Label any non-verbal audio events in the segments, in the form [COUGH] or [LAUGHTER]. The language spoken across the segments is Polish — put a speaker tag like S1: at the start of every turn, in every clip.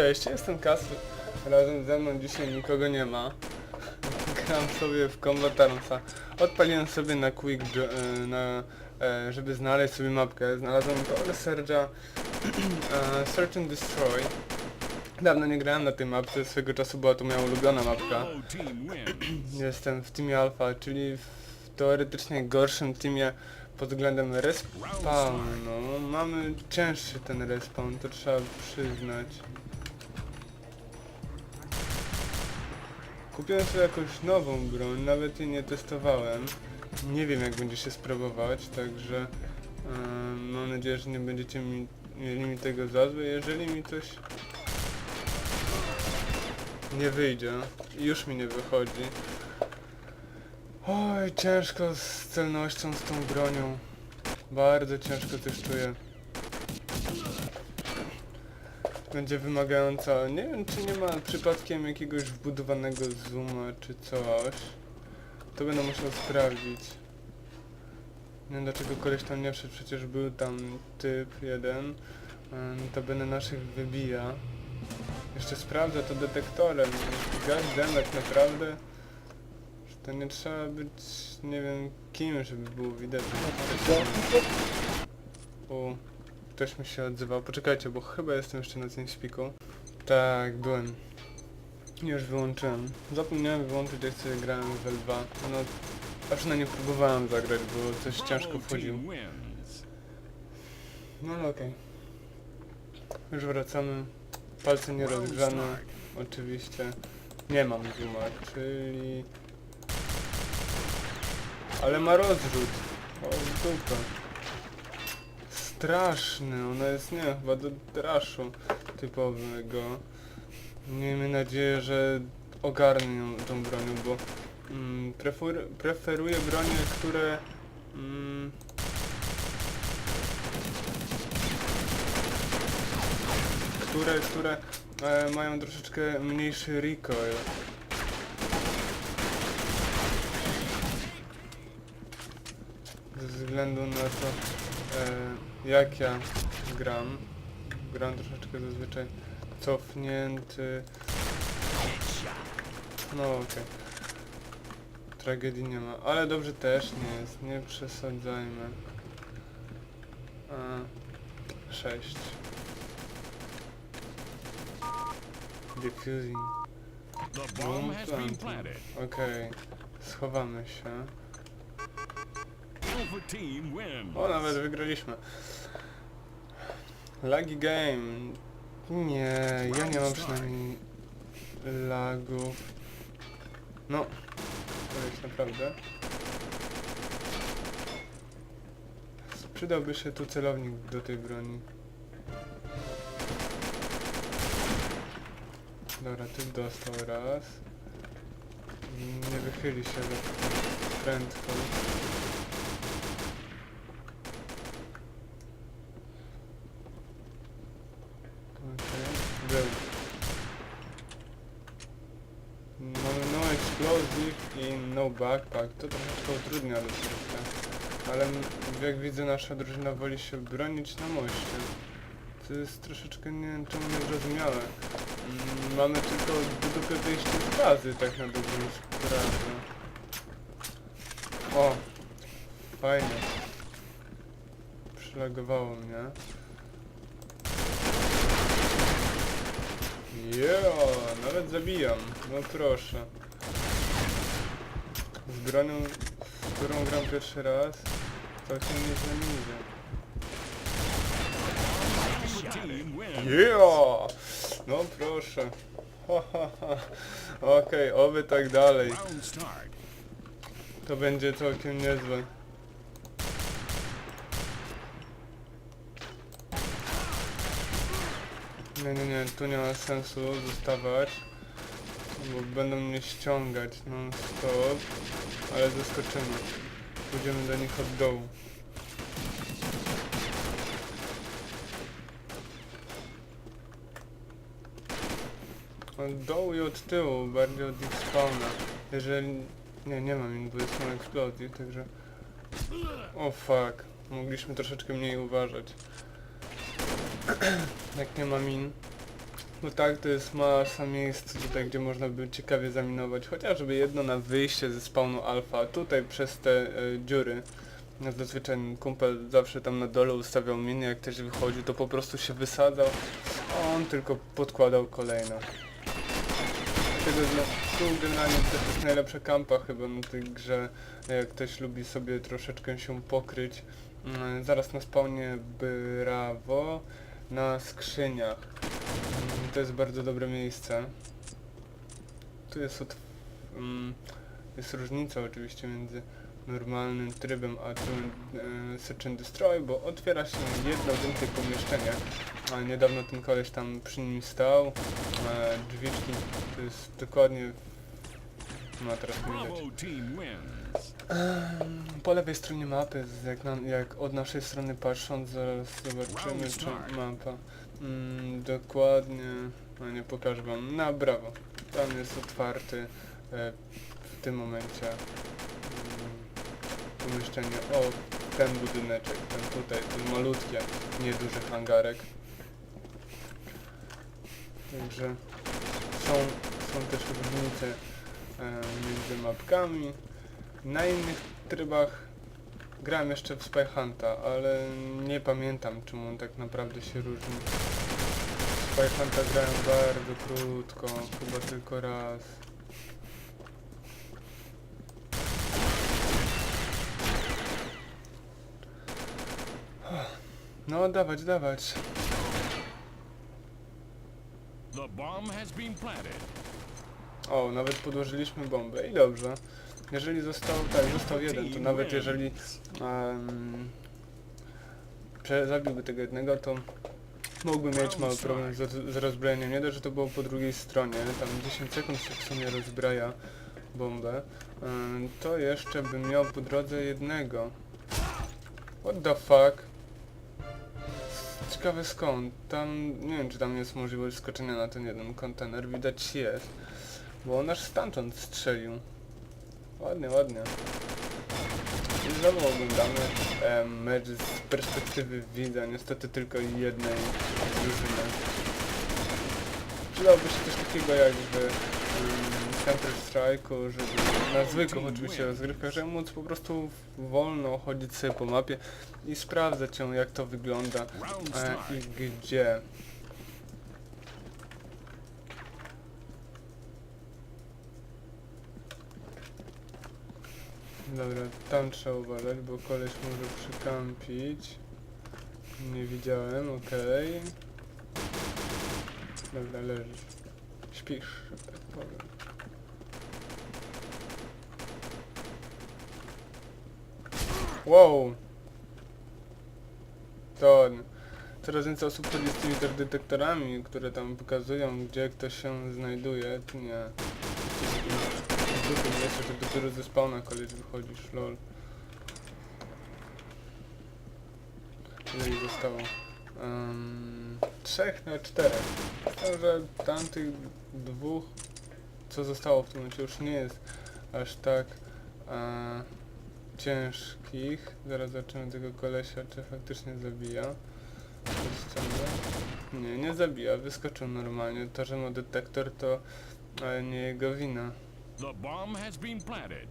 S1: Cześć, jestem Kasper. Razem ze mną dzisiaj nikogo nie ma. Gram sobie w Combat Armsa. Odpaliłem sobie na Quick, e, na, e, żeby znaleźć sobie mapkę. Znalazłem Gold Surge'a [CLEARS THROAT] e, Search and Destroy. Dawno nie grałem na tej mapce, swego czasu była to moja ulubiona mapka. [CLEARS THROAT] Jestem w teamie Alpha, czyli w teoretycznie gorszym teamie pod względem respawnu. Mamy cięższy ten respawn, to trzeba przyznać. Kupiłem sobie jakąś nową broń, nawet jej nie testowałem. Nie wiem jak będzie się sprawować, także em, mam nadzieję, że nie będziecie mi, mieli mi tego za złe. Jeżeli mi coś nie wyjdzie, już mi nie wychodzi, Oj, ciężko z celnością z tą bronią. Bardzo ciężko też czuję. Będzie wymagająca. Nie wiem czy nie ma przypadkiem jakiegoś wbudowanego zooma czy coś. To będę musiał sprawdzić. Nie wiem dlaczego koleś tam nie wszedł, przecież był tam typ jeden. To będę naszych wybija. Jeszcze sprawdzę to detektorem. Gazdem tak naprawdę. To nie trzeba być, nie wiem kim, żeby było widać. że ktoś- O, ktoś mi się odzywał. Poczekajcie, bo chyba jestem jeszcze na TeamSpeaku. Tak, byłem. Już wyłączyłem. Zapomniałem wyłączyć jak sobie grałem w L2. No, a przynajmniej próbowałem zagrać, bo coś ciężko wchodził. No ale okej. Już wracamy. Palce nie rozgrzane. Oczywiście. Nie mam zooma, czyli... Ale ma rozrzut. O, dupę. Straszny, ona jest, nie, chyba do traszu typowego. Miejmy nadzieję, że ogarnę ją, tą bronią, bo mm, prefer, preferuję bronie, które... Mm, które, które e, mają troszeczkę mniejszy recoil. Ze względu na to, jak ja gram. Gram troszeczkę zazwyczaj cofnięty. No okej. Tragedii nie ma, ale dobrze też nie jest, nie przesadzajmy. A, 6. Diffusing. Okej. Schowamy się. O, nawet wygraliśmy. Lagi game. Nie, ja nie mam przynajmniej lagów. No, to jest naprawdę. Przydałby się tu celownik do tej broni. Dobra, ty dostał raz. Nie wychyli się za prędko. Okej, był. Mamy no explosive i no backpack. To troszeczkę utrudnia rozgrywkę. Ale jak widzę nasza drużyna woli się bronić na moście. To jest troszeczkę nie wiem czemu niezrozumiałe. Mm, Mamy tylko dupy wyjście z bazy tak na dobrą sprawę. O! Fajnie. Przylagowało mnie. Jo, nawet zabijam. No proszę. Z bronią, z którą gram pierwszy raz, całkiem nieźle mi. Jo! No proszę. Okej, oby tak dalej. To będzie całkiem niezłe. Nie, nie, nie, tu nie ma sensu zostawać, bo będą mnie ściągać non stop, ale zaskoczymy. Pójdziemy do nich od dołu. Od dołu i od tyłu, bardziej od ich spawna. Jeżeli... Nie, nie mam in, bo jest no eksplozji, także... O fuck, mogliśmy troszeczkę mniej uważać. [CLEARS THROAT] Jak nie ma min, Bo tak, to jest masa miejsc tutaj, gdzie można by ciekawie zaminować, chociażby jedno na wyjście ze spawnu alfa, tutaj przez te e, dziury. No, Zazwyczaj kumpel zawsze tam na dole ustawiał miny, jak ktoś wychodził, to po prostu się wysadzał, a on tylko podkładał kolejną. Dlatego no, tu generalnie to jest najlepsza kampa chyba na tej grze, jak ktoś lubi sobie troszeczkę się pokryć. Mm, Zaraz na spawnie brawo, na skrzyniach. To jest bardzo dobre miejsce. Tu jest od... mm, jest różnica oczywiście między normalnym trybem a tym e, Search and Destroy, bo otwiera się jedno więcej pomieszczenie. A niedawno ten koleś tam przy nim stał. E, drzwiczki to jest dokładnie... No teraz widać. Po lewej stronie mapy, jak, na, jak od naszej strony patrząc, zaraz zobaczymy czy
S2: start.
S1: mapa. Mm, dokładnie, no nie pokażę wam, na brawo. Tam jest otwarty e, w tym momencie mm, pomieszczenie. O, ten budyneczek, ten tutaj, ten malutki, nieduży hangarek. Także są, są też różnice e, między mapkami. Na innych trybach grałem jeszcze w Spy Hunta, ale nie pamiętam czym on tak naprawdę się różni. W Spy Hunta grałem bardzo krótko, chyba tylko raz. No dawać, dawać. O, nawet podłożyliśmy bombę i dobrze. Jeżeli został, tak, został jeden, to nawet jeżeli um, zabiłby tego jednego, to mógłby mieć mały problem z, z rozbrojeniem. Nie dość, że to było po drugiej stronie, tam 10 sekund się w sumie rozbraja bombę, em, to jeszcze bym miał po drodze jednego. What the fuck? Ciekawe skąd. Tam, nie wiem czy tam jest możliwość skoczenia na ten jeden kontener, widać jest. Bo on aż stamtąd strzelił. Ładnie, ładnie. I znowu oglądamy e, mecz z perspektywy widza, niestety tylko jednej drużyny. Przydałoby się coś takiego jak w um, Counter Strike'u, żeby na zwykłych oczywiście rozgrywkach, żeby móc po prostu wolno chodzić sobie po mapie i sprawdzać ją jak to wygląda e, i gdzie. Dobra, tam trzeba uważać, bo koleś może przykampić. Nie widziałem, okej. Dobra, leżysz. Śpisz, że tak powiem. Wow! To. Coraz więcej osób chodzi z tymi detektorami, które tam pokazują, gdzie ktoś się znajduje. Nie. W dupie miejsce, że dopiero ze spawna koleś wychodzisz, lol. Ile ich zostało? Um, trzech na czterech. Myślę, że tamtych dwóch, co zostało w tym momencie już nie jest aż tak e, ciężkich. Zaraz zobaczymy tego kolesia, czy faktycznie zabija. Nie, nie zabija, wyskoczył normalnie. To, że ma detektor, to e, nie jego wina.
S2: The bomb has been planted.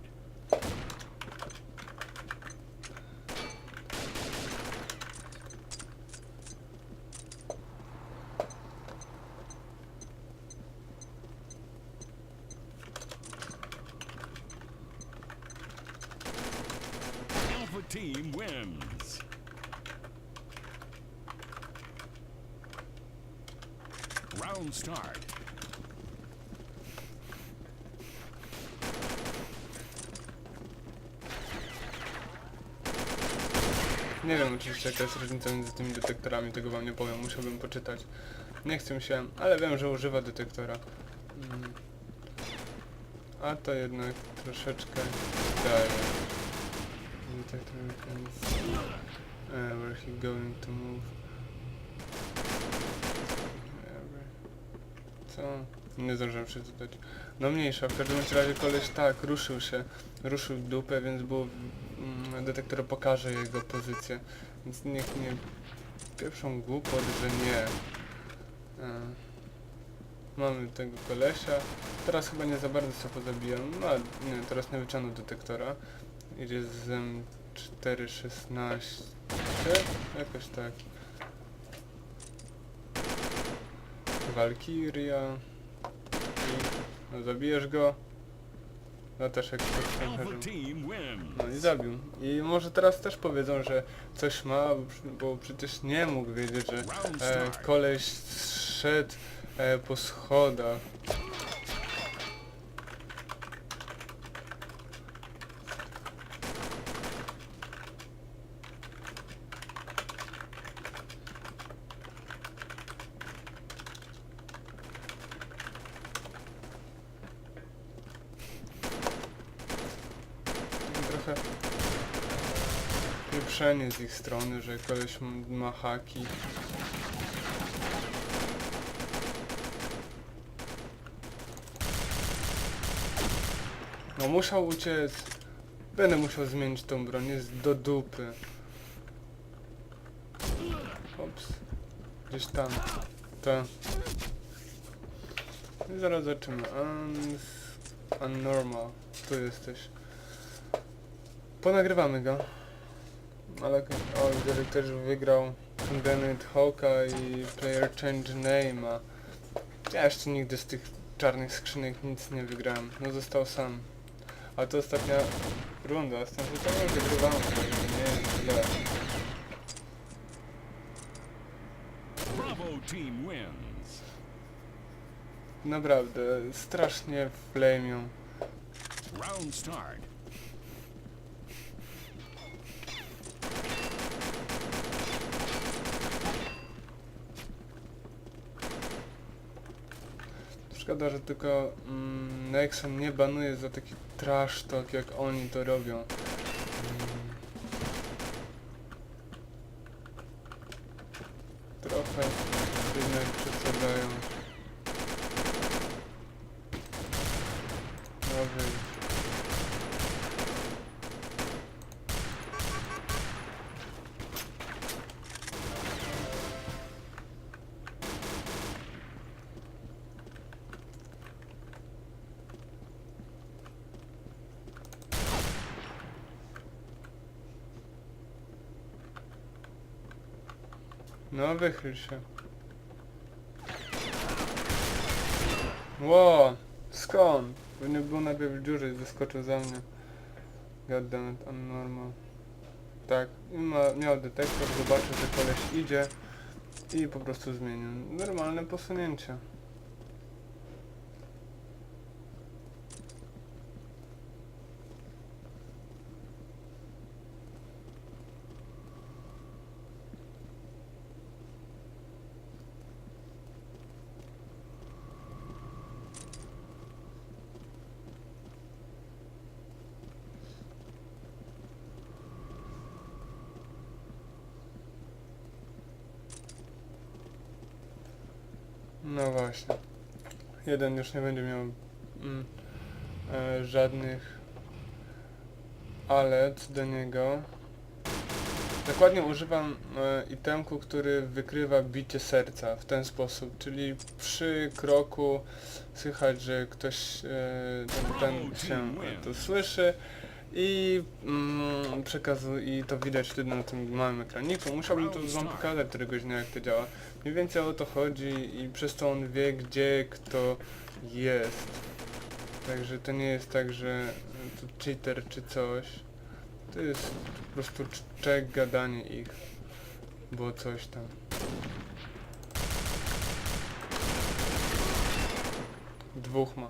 S1: Nie wiem oczywiście jaka jest różnica między tymi detektorami, tego wam nie powiem, musiałbym poczytać. Nie chcę się, ale wiem, że używa detektora. Mm. A to jednak troszeczkę daje. See uh, where he going to move. Wherever. Co? Nie zdążyłem przeczytać. No mniejsza, w każdym razie koleś tak, ruszył się, ruszył dupę, więc było, mm, detektor pokaże jego pozycję. Więc niech nie pieprzą głupot, że nie. E, Mamy tego kolesia. Teraz chyba nie za bardzo co pozabijam. No, nie, teraz nie wyciągnął detektora. Idzie z M416. Jakoś tak. Valkyria. No zabijesz go. No też jak. No i zabił. I może teraz też powiedzą, że coś ma, bo przecież nie mógł wiedzieć, że e, koleś szedł e, po schodach. Takie trochę pieprzenie z ich strony, że koleś ma haki. No musiał uciec. Będę musiał zmienić tą broń, jest do dupy. Ops. Gdzieś tam. To. I zaraz zobaczymy. Unnormal. Tu jesteś. Ponagrywamy go. Ale o, widzę, że ktoś wygrał Condemned Hawka i Player Change Name'a. Ja jeszcze nigdy z tych czarnych skrzynek nic nie wygrałem. No został sam. A to ostatnia runda, z tym, to nie nie jest źle.
S2: Bravo team wins.
S1: Naprawdę, strasznie flamią.
S2: Round start.
S1: Szkoda, że tylko mm, Nexon nie banuje za taki trash talk, jak oni to robią. Mm. Trochę jednak przesadzają. Nowy. No wychyl się. Ło! Skąd? Pewnie był najpierw w dziurze i wyskoczył za mnie. Goddammit, unnormal. Tak, i ma, miał detektor, zobaczył, że koleś idzie i po prostu zmienił. Normalne posunięcie. No właśnie. Jeden już nie będzie miał mm, e, żadnych ale co do niego. Dokładnie używam e, itemku, który wykrywa bicie serca w ten sposób, czyli przy kroku słychać, że ktoś e, ten się to słyszy i mm, przekazu i to widać wtedy na tym małym ekraniku. Musiałbym to wam pokazać któregoś dnia jak to działa. Mniej więcej o to chodzi i przez to on wie gdzie kto jest. Także to nie jest tak, że to cheater czy coś. To jest po prostu cz- czek gadanie ich. Bo coś tam. Dwóch ma.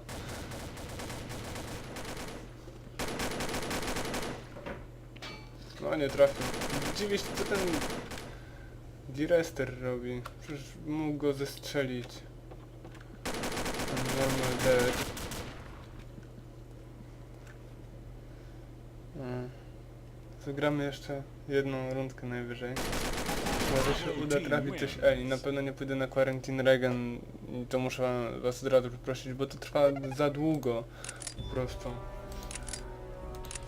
S1: No nie trafił. Dziwię się co ten Direster robi. Przecież mógł go zestrzelić. Normal dead. Mm. Zagramy jeszcze jedną rundkę najwyżej. Może się uda trafić coś Ej, na pewno nie pójdę na Quarantine Regen i to muszę was od razu przeprosić, bo to trwa za długo po prostu.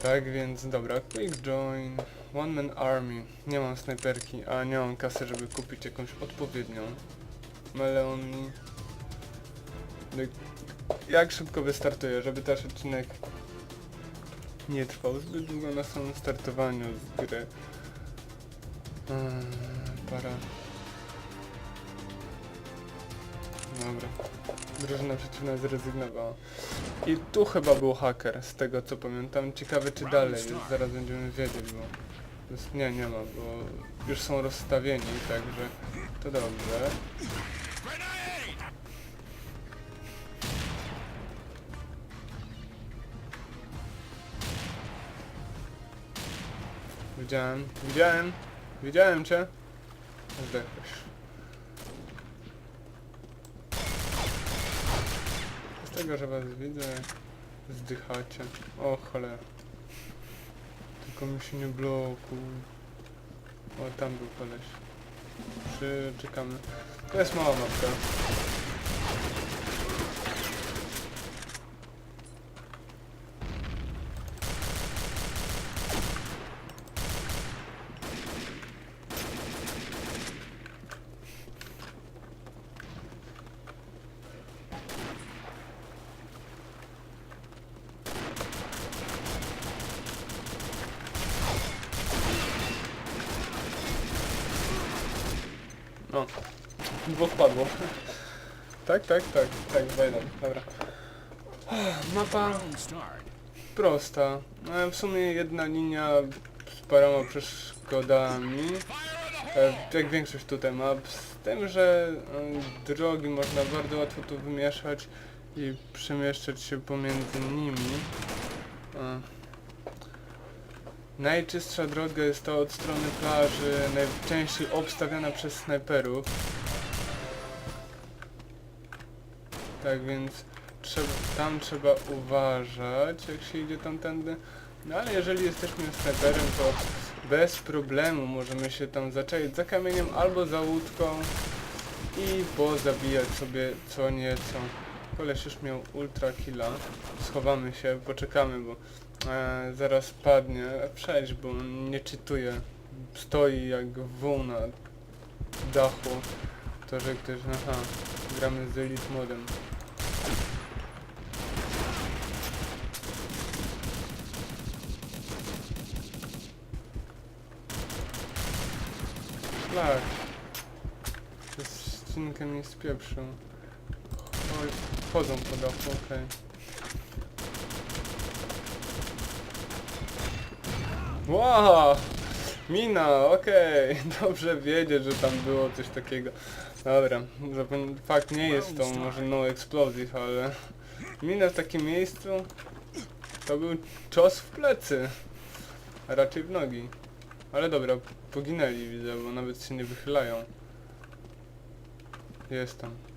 S1: Tak więc dobra, quick join, one man army, nie mam snajperki, a nie mam kasy, żeby kupić jakąś odpowiednią. Meleoni. Jak- Jak szybko wystartuję, żeby też odcinek nie trwał zbyt długo na samym startowaniu z gry. Eee, para. Dobra. Drużyna przeciwna zrezygnowała. I tu chyba był haker, z tego co pamiętam. Ciekawe czy dalej zaraz będziemy wiedzieć, bo... jest- Nie, nie ma, bo już są rozstawieni, także to dobrze. Widziałem, widziałem, widziałem cię. Zdechłeś. Z tego, że was widzę, zdychacie. O cholera. Tylko mi się nie blokuj. O, tam był koleś. Przyczekamy. To jest mała mapka. No. Dwóch padło. tak, tak, tak, tak, wejdę. Dobra. Mapa prosta. No, w sumie jedna linia z paroma przeszkodami. E, Jak większość tutaj map. Z tym, że e, drogi można bardzo łatwo tu wymieszać i przemieszczać się pomiędzy nimi. Najczystsza droga jest ta od strony plaży, najczęściej obstawiana przez snajperów. Tak więc trzeba, tam trzeba uważać, jak się idzie tamtędy. No ale jeżeli jesteśmy snajperem, to bez problemu możemy się tam zaczaić za kamieniem albo za łódką i pozabijać sobie co nieco. Koleś już miał ultra killa. Schowamy się, poczekamy, bo e, zaraz padnie. Przejdź, bo on nie czytuje. Stoi jak wół na dachu. To, że ktoś... Aha, gramy z Elite modem. Szlak. Z odcinkiem nie spieprzył. Chodzą po dachu, okej. Wow! Mina, okej. [LAUGHS] Dobrze wiedzieć, że tam było coś takiego. Dobra, zapom- fakt nie jest to może no explosive, ale mina w takim miejscu to był cios w plecy. A raczej w nogi. Ale dobra, poginęli widzę, bo nawet się nie wychylają. Jestem. Aj!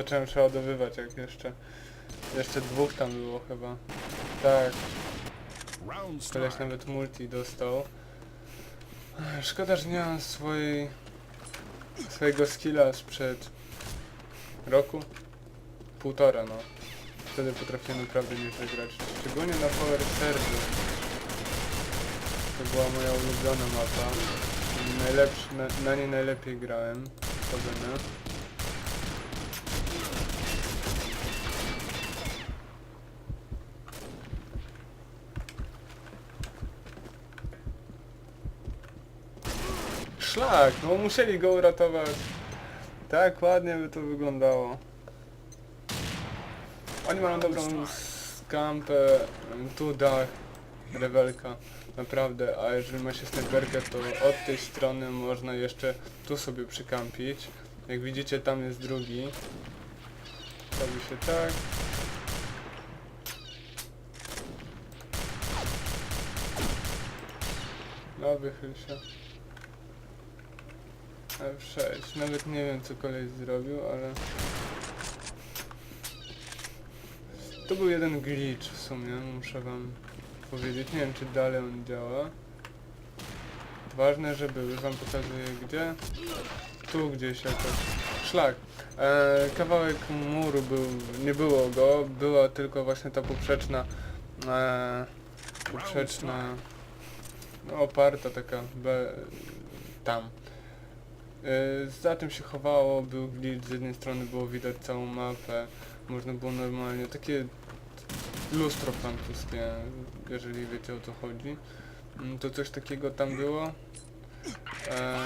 S1: Zacząłem przeładowywać jak jeszcze... Jeszcze dwóch tam było chyba. Tak, Koleś nawet multi dostał. Szkoda, że nie mam swojej... swojego skilla sprzed roku? Półtora no. Wtedy potrafiłem naprawdę nieźle grać. Szczególnie na Power Server. To była moja ulubiona mapa. Najlepszy, na, na niej najlepiej grałem. Powiedzmy. Szlak, no musieli go uratować. Tak ładnie by to wyglądało. Oni mają dobrą skampę, tu dach, rewelka, naprawdę, a jeżeli ma się snajperkę, to od tej strony można jeszcze tu sobie przykampić. Jak widzicie, tam jest drugi. Robi się tak. No, wychyl się. F6. Nawet nie wiem co koleś zrobił, ale... To był jeden glitch w sumie, muszę wam powiedzieć. Nie wiem czy dalej on działa. Ważne, że był. Już wam pokazuję gdzie. Tu gdzieś jakoś szlak. E, kawałek muru był, nie było go, była tylko właśnie ta poprzeczna, e, poprzeczna, no, oparta taka, be, tam. E, za tym się chowało, był glitch, z jednej strony było widać całą mapę, można było normalnie, takie lustro francuskie, jeżeli wiecie o co chodzi. Mm, To coś takiego tam było. E,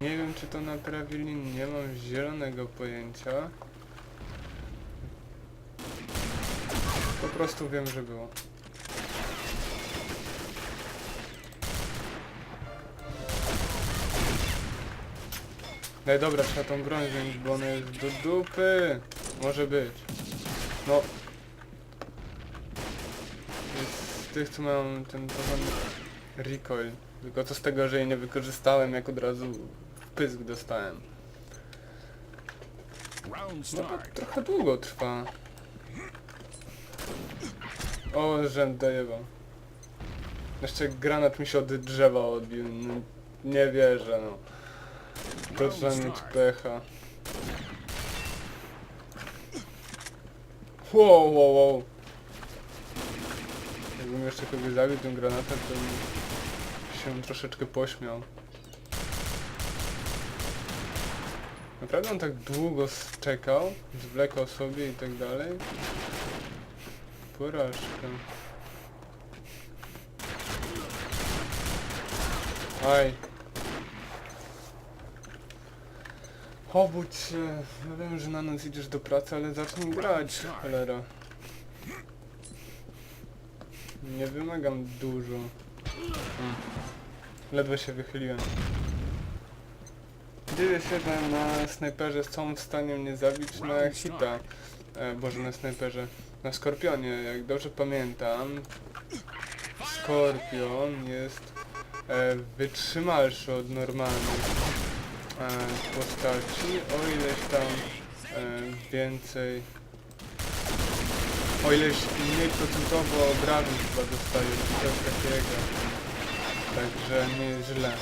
S1: nie wiem czy to naprawili, nie mam zielonego pojęcia. Po prostu wiem, że było. I dobra, trzeba tą broń wziąć, bo ona jest do dupy. Może być. No. Jest z tych, co mają ten porządny recoil. Tylko co z tego, że jej nie wykorzystałem, jak od razu pysk dostałem. No to trochę długo trwa. O, rzęd dajewał. Jeszcze granat mi się od drzewa odbił. No, nie wierzę, no. To trzeba mieć pecha. Wow, wow, wow. Jakbym jeszcze kogoś zabił tym granatem, to bym się troszeczkę pośmiał. Naprawdę on tak długo czekał, zwlekał sobie i tak dalej. Porażka. Aj. Obudź się. Ja wiem, że na noc idziesz do pracy, ale zacznij grać, cholera. Nie wymagam dużo. Hmm. Ledwo się wychyliłem. Dziwię się, na snajperze są w stanie mnie zabić na hita. E, Boże, na snajperze. Na skorpionie, jak dobrze pamiętam. Skorpion jest e, wytrzymalszy od normalnych postaci, o ileś tam e, więcej... O ileś mniej procentowo obrażeń chyba dostaje, czy coś takiego. Także nie jest źle.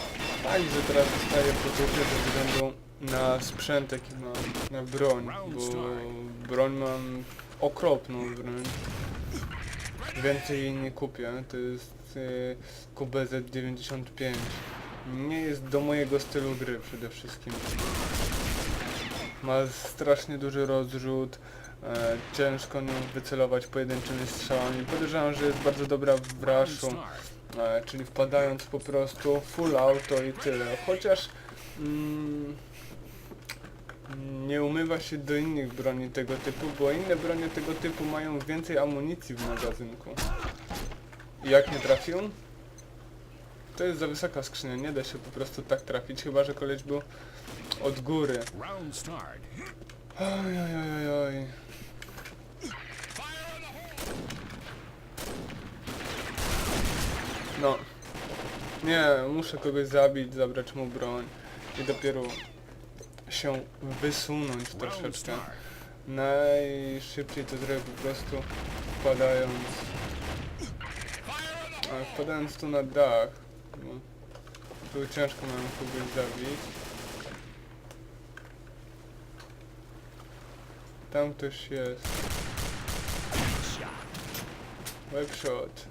S1: Tak, że teraz dostaję poczucie, że względu na sprzęt jaki mam, na broń, bo broń mam okropną wręcz. Więcej jej nie kupię, to jest y, QBZ95. Nie jest do mojego stylu gry przede wszystkim. Ma strasznie duży rozrzut, e, ciężko nią wycelować pojedynczymi strzałami. Podejrzewam, że jest bardzo dobra w raszu. E, czyli wpadając po prostu full auto i tyle. Chociaż mm, nie umywa się do innych broni tego typu, bo inne bronie tego typu mają więcej amunicji w magazynku. Jak nie trafią? To jest za wysoka skrzynia, nie da się po prostu tak trafić, chyba że koleś był od góry. Oj, oj, oj, oj. No. Nie, muszę kogoś zabić, zabrać mu broń i dopiero się wysunąć troszeczkę. Najszybciej to zrobię po prostu wpadając... A, wpadając tu na dach. No. Tu ciężko mam kogoś zabić. Tam ktoś jest. Webshot.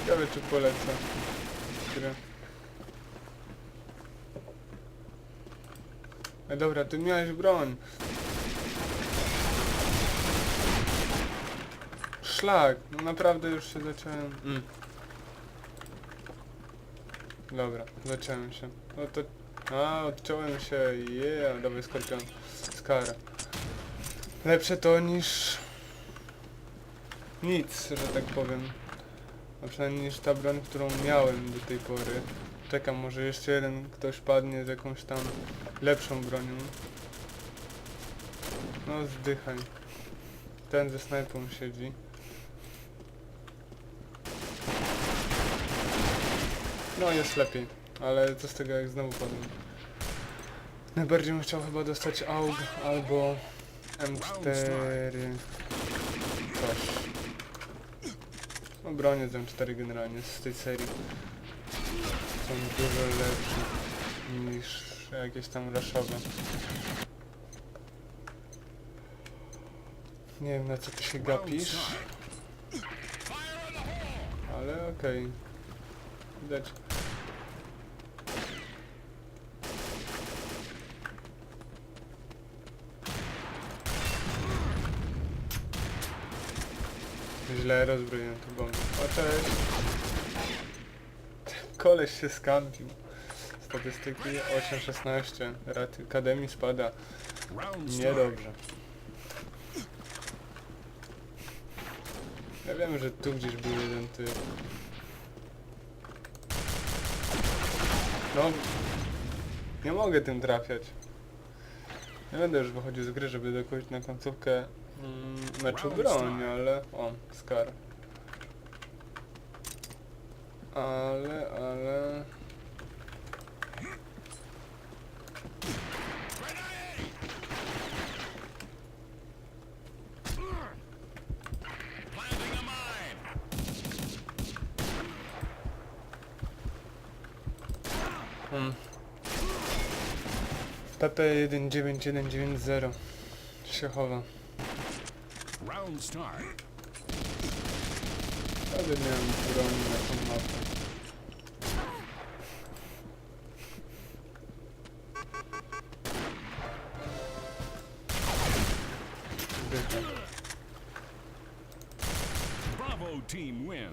S1: Ciekawe czy polecę. Grę. E, dobra, ty miałeś broń. Szlak, no naprawdę już się zacząłem. Mm. Dobra, zacząłem się. No to... A, odciąłem się, yeah, dawaj skorpion. Skara. Lepsze to niż... Nic, że tak powiem. A przynajmniej niż ta broń, którą miałem do tej pory. Czekam, może jeszcze jeden ktoś padnie z jakąś tam lepszą bronią. No zdychaj. Ten ze snajpą siedzi. No jest lepiej, ale co z tego jak znowu padłem. Najbardziej bym chciał chyba dostać AUG albo M4 coś. No bronię z M4 generalnie z tej serii. są dużo lepsze niż jakieś tam raszowe. Nie wiem na co ty się gapisz, ale okej. Widać. Źle rozbroiłem tu bombę. O cześć! Koleś się skampił. Statystyki 8-16. Rat Akademii spada. Niedobrze. Ja wiem, że tu gdzieś był jeden typ. No... Nie mogę tym trafiać. Nie będę już wychodził z gry, żeby dokończyć na końcówkę mm, meczu broń, ale... O, Scar. Ale, ale... Hmm. PP19190 się chowa.
S2: Round start.
S1: Ale miałem broń na tą mapę.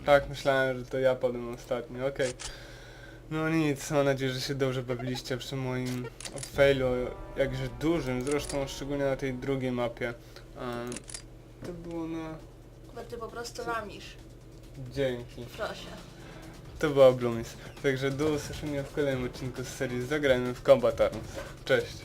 S1: Tak, myślałem, że to ja padłem ostatni, okej. No nic, mam nadzieję, że się dobrze bawiliście przy moim failu, jakże dużym, zresztą szczególnie na tej drugiej mapie. Em, to było na...
S3: Bo ty po prostu lamisz.
S1: Dzięki.
S3: Proszę.
S1: To była Bloomis. Także do usłyszenia w kolejnym odcinku z serii Zagrajmy w Combat Arms. Cześć!